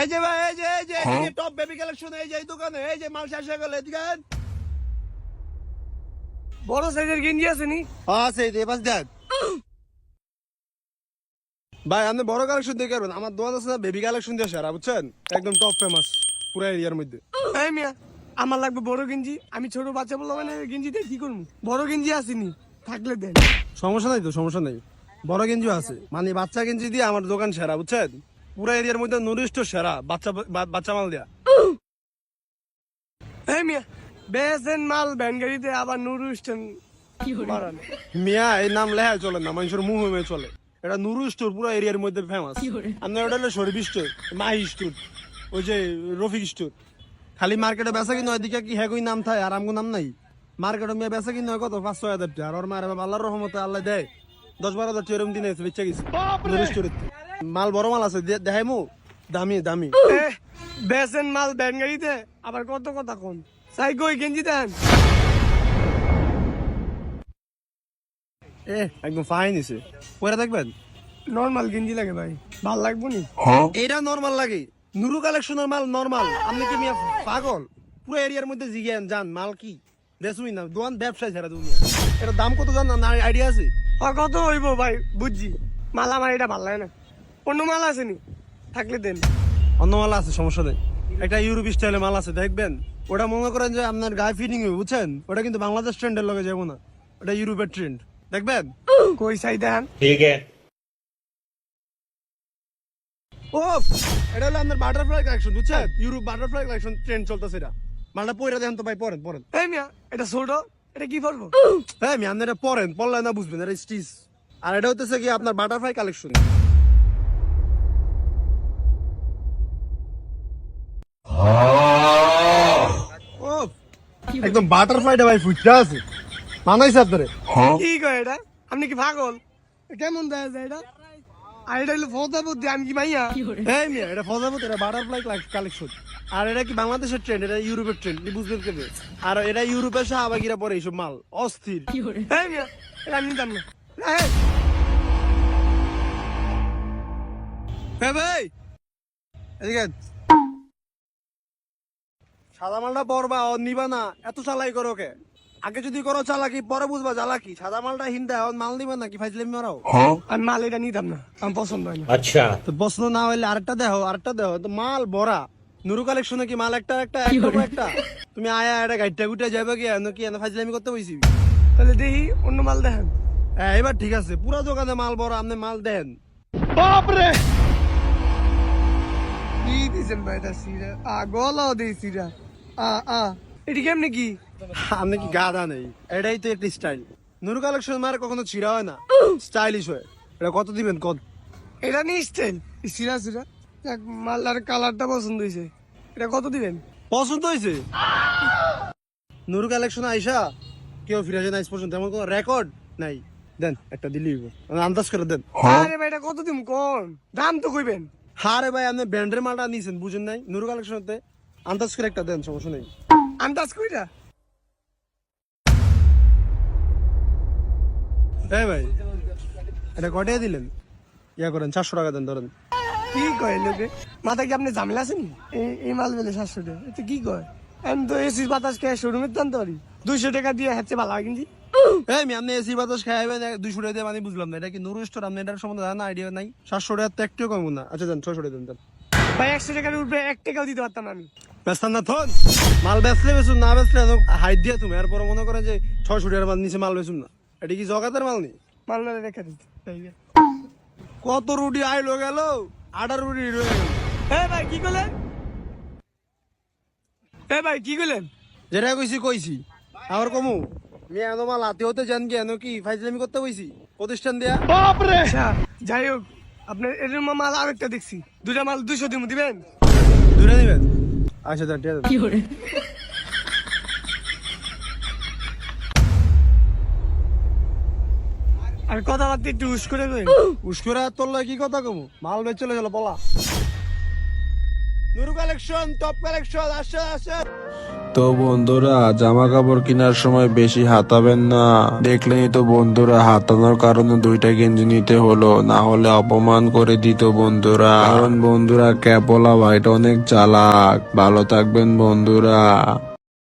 এই যে ভাই এই যে এই যে এই যে টপ বেবি কালেকশন এই যে এই দোকানে এই যে মাল শেষ হয়ে গেল এদিকে বড় সাইজের গেঞ্জি আছে নি? হ্যাঁ দে বাস দেখ ভাই আপনি বড় কালেকশন দিয়ে করবেন আমার দোকান আছে বেবি কালেকশন দিয়ে সারা বুঝছেন? একদম টপ ফেমাস পুরো এরিয়ার মধ্যে। এই মিয়া আমার লাগবে বড় গেঞ্জি। আমি ছোট বাচ্চা বললাম মানে গেঞ্জি দিয়ে কি করব? বড় গেঞ্জি আসেনি থাকলে দেন। সমস্যা নাই তো সমস্যা নাই। বড় গেঞ্জিও আছে। মানে বাচ্চা গেঞ্জি দিয়ে আমার দোকান সেরা বুঝছেন? পুরো এরিয়ার মধ্যে নুরিষ্ট সেরা বাচ্চা বাচ্চা মাল দেয়া। এই মিয়া বেসেন মাল আবার মিয়া এই নাম চলে না মানুষের মুহ হয়ে চলে। এটা নুরু স্টোর পুরো এরিয়ার মধ্যে ফেমাস আপনার ওটা হলো শরীফ স্টোর মাহি স্টোর ওই যে রফিক স্টোর। খালি মার্কেটে বেচা কিনা ওইদিকে কি হ্যাঁ নাম থাকে আর আমগো নাম নাই? মার্কেটে মেয়ে বেচা কিনা কত? পাঁচ ছয় হাজার টাকা আর ওর মায়ের আল্লাহর রহমতে আল্লাহ দেয়। দশ বারো হাজার টাকা এরকম দিনে এসে বেচা গেছে। নুরু মাল বড় মাল আছে দে- দেখাই মু। দামি দামি। এ, বেসেন মাল ভ্যান গাড়িতে। আবার কত কথা কোন? চাই কই গেঞ্জি দেন। এ একদম ফাইন পরে দেখবেন। নর্মাল গেঞ্জি লাগে ভাই। ভালো লাগবো নি? এটা নরমাল লাগে। নুরু কালেকশনের মাল নরমাল। আপনি কি মিয়া পাগল? পুরো এরিয়ার মধ্যে জিজ্ঞান জান মাল কি? দেশুই না। দোকান ব্যবসায় ছাড়া দুনিয়া। এটা দাম কত জান না আইডিয়া আছে? কত হইব ভাই? বুঝছি। মাল আমার এটা ভালো লাগে না। অন্য মাল আসেনি থাকলে দেন। আছে সমস্যা নেই। একটা ইউরোপ মাল আছে দেখবেন? ওটা মনে করেন যে আপনার গায়ে ফিটিং হবে বুঝছেন? ওটা কিন্তু বাংলাদেশ ট্রেন্ডের লগে যাব না। ওটা ইউরোপের ট্রেন্ড দেখবেন? কই সাই দেন ঠিক ও এটা হলো আপনার বাটারফ্লাই কালেকশন বুঝছেন? ইউরোপ বাটারফ্লাই কালেকশন ট্রেন্ড চলতেছে এটা। মালটা পয়রা দেন তো ভাই পরেন পরেন। মিয়া এটা ছোট এটা কি পরবো? হ্যাঁ মিয়া আপনি এটা পরেন পরলে না বুঝবেন এটা স্টিচ আর এটা হচ্ছে কি আপনার বাটারফ্লাই কালেকশন একদম বাটারফ্লাইটা ভাই ফুটটা আছে। মানাই মানাইছে আপনারে কি কয় এটা? আপনি কি পাগল? কেমন দেখা যায় এটা? আর এটা হলো ফোদা বুদ্ধি আমি কি মাইয়া? এই মিয়া এটা ফজাবত এটা বাটারফ্লাই কালেকশন আর এটা কি বাংলাদেশের ট্রেন্ড এটা ইউরোপের ট্রেন্ড বুঝবেন কেবে আর এটা ইউরোপের শাহবাগিরা পরে এইসব মাল অস্থির। এই মিয়া এটা আমি নিতাম না। এই, হ্যাঁ ভাই! এদিকে। সাদা মালটা পরবা ও নিবা না। এত চালাই করো কে আগে যদি করো চালাকি পরে বুঝবা জ্বালাকি সাদা মালটা হিন্দা এখন মাল দিবেন নাকি ফাইজলে মারাও? হ্যাঁ। আমি মাল এটা নিতাম না আমার পছন্দ হয় না। আচ্ছা। তো পছন্দ না হইলে আরেকটা দেখো আরেকটা দেখো তো মাল ভরা। নুরু কালেকশনে কি মাল একটা একটা একটা তুমি আয়া এটা গাইডটা গুটা যাবে কি এনে কি এনে ফাইজলামি করতে বইছি? তাহলে দেখি অন্য মাল দেখেন। হ্যাঁ এবার ঠিক আছে পুরা দোকানে মাল ভরা আপনি মাল দেন। বাপরে! কি দিছেন ভাই এটা সিরা? আগলাও দিই সিরা আ আ। এটি কেমনি কি? আপনি কি গাদা নেই? এটাই তো একটা স্টাইল নুরু কালেকশন মার কখনো ছিড়া হয় না। স্টাইলিশ হয়। এটা কত দিবেন? কত? এটা নি স্টাইল সিরা সিরা দেখ মালার কালারটা পছন্দ হয়েছে। এটা কত দিবেন? পছন্দ হয়েছে? নুরু কালেকশন আইসা কেউ ফিরে আসে না পর্যন্ত। এমন কোনো রেকর্ড নাই। দেন একটা দিলি আন্দাজ করে দেন। আরে ভাই এটা কত দিম? কোন দাম তো কইবেন। হারে ভাই আপনি ব্যান্ডের মালটা নিয়েছেন বুঝেন নাই? নুরু কালেকশনতে আন্দাজ করে একটা দেন সমস্যা নেই। আন্দাজ কইরা? এই ভাই এটা কটাই দিলেন? ইয়া করেন চারশো টাকা দেন ধরেন। কি কয় লোকে? মাথা কি আপনি ঝামেলা আছেন? এই মাল বেলে সাতশো টাকা। এটা কি কয়? আমি তো এসি বাতাস খেয়ে শোরুমে টানতে পারি। দুইশো টাকা দিয়ে হচ্ছে ভালো হয় কিন্তু আমি আপনি এসি বাতাস খাইবেন দুইশো টাকা দিয়ে মানে বুঝলাম না। এটা কি নুরু স্টোর আপনি এটার সম্বন্ধে জানা আইডিয়া নাই? সাতশো টাকা তো একটু কম না। আচ্ছা দেন ছয়শো টাকা দেন ভাই একশো টাকার উপরে এক টাকাও দিতে পারতাম আমি। বেচতাম না থন। মাল বেচলে বেচুন না বেচলে হাইট দিয়ে তুমি। এরপর মনে করেন যে ছয়শো টাকার মাল নিচে মাল বেচুন না। এটা কি জগাতের মাল নি? মাল রেখে দিতে কত রুটি আইলো গেল? আটার রুটি রয়ে গেল। এ ভাই কি করলেন? এ ভাই কি করলেন? যেটা কইছি কইছি। আর কমু। মেয়ে এনো মাল হাতে হতে জান কি এনো কি ফাইজলামি করতে কইছি? প্রতিষ্ঠান দেয়া। আচ্ছা যাই হোক আপনার এর মাল আরেকটা দেখছি। দুটা মাল দুশো দিন দিবেন? দূরে নিবেন আচ্ছা দেন কি করে? আর কথাবার্তা একটু উস করে কই? উস্করে তোর কি কথা কমু? মাল বেচ চলে গেল বলা। নুরু কালেকশন টপ কালেকশন আসে আসে। তো বন্ধুরা জামা কাপড় কেনার সময় বেশি হাতাবেন না। দেখলেই তো বন্ধুরা, হাতানোর কারণে দুইটা গেঞ্জি নিতে হলো, না হলে অপমান করে দিত বন্ধুরা। কারণ বন্ধুরা, ক্যাপলা ভাইটা অনেক চালাক। ভালো থাকবেন বন্ধুরা।